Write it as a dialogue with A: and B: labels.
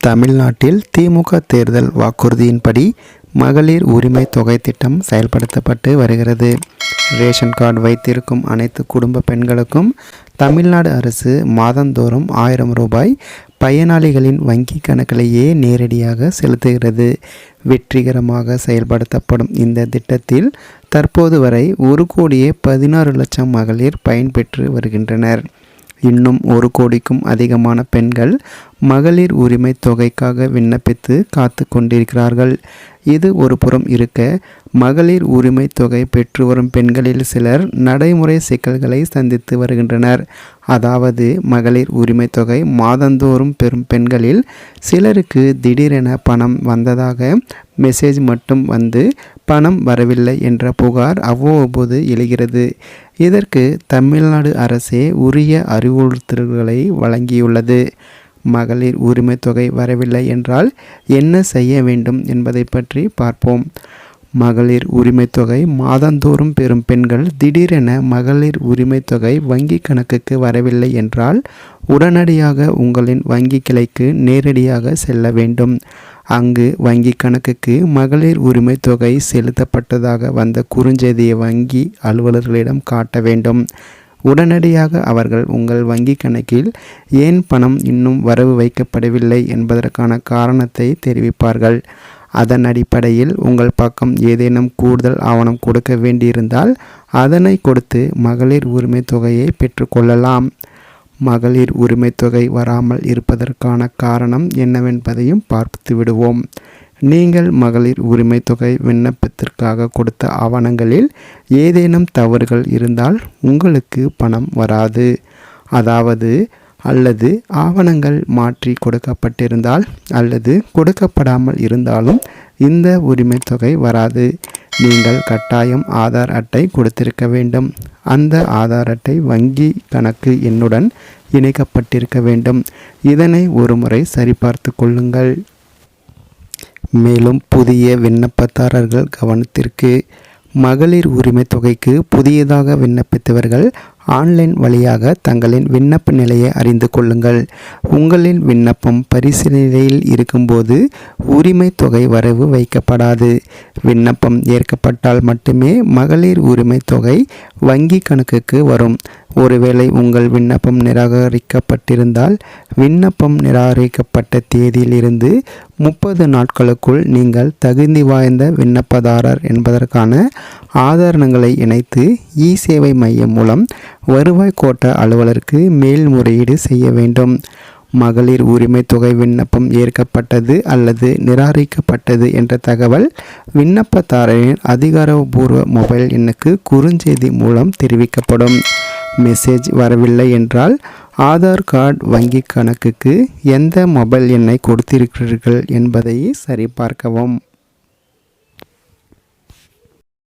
A: தமிழ்நாட்டில் திமுக தேர்தல் வாக்குறுதியின்படி மகளிர் உரிமை தொகை திட்டம் செயல்படுத்தப்பட்டு வருகிறது. ரேஷன் கார்டு வைத்திருக்கும் அனைத்து குடும்ப பெண்களுக்கும் தமிழ்நாடு அரசு மாதந்தோறும் ஆயிரம் ரூபாய் பயனாளிகளின் வங்கி கணக்கிலேயே நேரடியாக செலுத்துகிறது. வெற்றிகரமாக செயல்படுத்தப்படும் இந்த திட்டத்தில் தற்போது வரை ஒரு கோடியே பதினாறு லட்சம் மகளிர் பயன்பெற்று வருகின்றனர். இன்னும் ஒரு கோடிக்கும் அதிகமான பெண்கள் மகளிர் உரிமை தொகைக்காக விண்ணப்பித்து காத்து கொண்டிருக்கிறார்கள். இது ஒரு புறம் இருக்க மகளிர் உரிமை தொகை பெற்று வரும் பெண்களில் சிலர் நடைமுறை சிக்கல்களை சந்தித்து வருகின்றனர். அதாவது மகளிர் உரிமை தொகை மாதந்தோறும் பெறும் பெண்களில் சிலருக்கு திடீரென பணம் வந்ததாக மெசேஜ் மட்டும் வந்து பணம் வரவில்லை என்ற புகார் அவ்வப்போது எழுகிறது. இதற்கு தமிழ்நாடு அரசே உரிய அறிவுறுத்தல்களை வழங்கியுள்ளது. மகளிர் உரிமை தொகை வரவில்லை என்றால் என்ன செய்ய வேண்டும் என்பதை பற்றி பார்ப்போம். மகளிர் உரிமை தொகை மாதந்தோறும் பெறும் பெண்கள் திடீரென மகளிர் உரிமை தொகை வங்கி கணக்குக்கு வரவில்லை என்றால் உடனடியாக உங்களின் வங்கி கிளைக்கு நேரடியாக செல்ல வேண்டும். அங்கு வங்கி கணக்குக்கு மகளிர் உரிமை தொகை செலுத்தப்பட்டதாக வந்த குறுஞ்செய்தியை வங்கி அலுவலர்களிடம் காட்ட வேண்டும். உடனடியாக அவர்கள் உங்கள் வங்கி கணக்கில் ஏன் பணம் இன்னும் வரவு வைக்கப்படவில்லை என்பதற்கான காரணத்தை தெரிவிப்பார்கள். அதன் அடிப்படையில் உங்கள் பக்கம் ஏதேனும் கூடுதல் ஆவணம் கொடுக்க வேண்டியிருந்தால் அதனை கொடுத்து மகளிர் உரிமை தொகையை பெற்றுக்கொள்ளலாம். மகளிர் உரிமை தொகை வராமல் இருப்பதற்கான காரணம் என்னவென்பதையும் பார்த்து விடுவோம் நீங்கள் மகளிர் உரிமை தொகை விண்ணப்பத்திற்காக கொடுத்த ஆவணங்களில் ஏதேனும் தவறுகள் இருந்தால் உங்களுக்கு பணம் வராது. அதாவது அல்லது ஆவணங்கள் மாற்றி கொடுக்கப்பட்டிருந்தால் அல்லது கொடுக்கப்படாமல் இருந்தாலும் இந்த உரிமை தொகை வராது. நீங்கள் கட்டாயம் ஆதார் அட்டை கொடுத்திருக்க வேண்டும். அந்த ஆதார் அட்டை வங்கி கணக்கு எண்ணுடன் இணைக்கப்பட்டிருக்க வேண்டும். இதனை ஒருமுறை சரிபார்த்து கொள்ளுங்கள். மேலும் புதிய விண்ணப்பதாரர்கள் கவனத்திற்கு மகளிர் உரிமை தொகைக்கு புதியதாக விண்ணப்பித்தவர்கள் ஆன்லைன் வழியாக தங்களின் விண்ணப்ப நிலையை அறிந்து கொள்ளுங்கள். உங்களின் விண்ணப்பம் பரிசீலனையில் இருக்கும்போது உரிமை தொகை வரவு வைக்கப்படாது. விண்ணப்பம் ஏற்கப்பட்டால் மட்டுமே மகளிர் உரிமை தொகை வங்கி கணக்குக்கு வரும். ஒருவேளை உங்கள் விண்ணப்பம் நிராகரிக்கப்பட்டிருந்தால் விண்ணப்பம் நிராகரிக்கப்பட்ட தேதியிலிருந்து முப்பது நாட்களுக்குள் நீங்கள் தகுதி வாய்ந்த விண்ணப்பதாரர் என்பதற்கான ஆதாரங்களை இணைத்து இ சேவை மையம் மூலம் வருவாய் கோட்ட அலுவலருக்கு மேல்முறையீடு செய்ய வேண்டும். மகளிர் உரிமை தொகை விண்ணப்பம் ஏற்கப்பட்டது அல்லது நிராகரிக்கப்பட்டது என்ற தகவல் விண்ணப்பதாரரின் அதிகாரப்பூர்வ மொபைல் எண்ணுக்கு குறுஞ்செய்தி மூலம் தெரிவிக்கப்படும். மெசேஜ் வரவில்லை என்றால் ஆதார் கார்டு வங்கி கணக்குக்கு எந்த மொபைல் எண்ணை கொடுத்திருக்கிறீர்கள் என்பதை சரிபார்க்கவும்.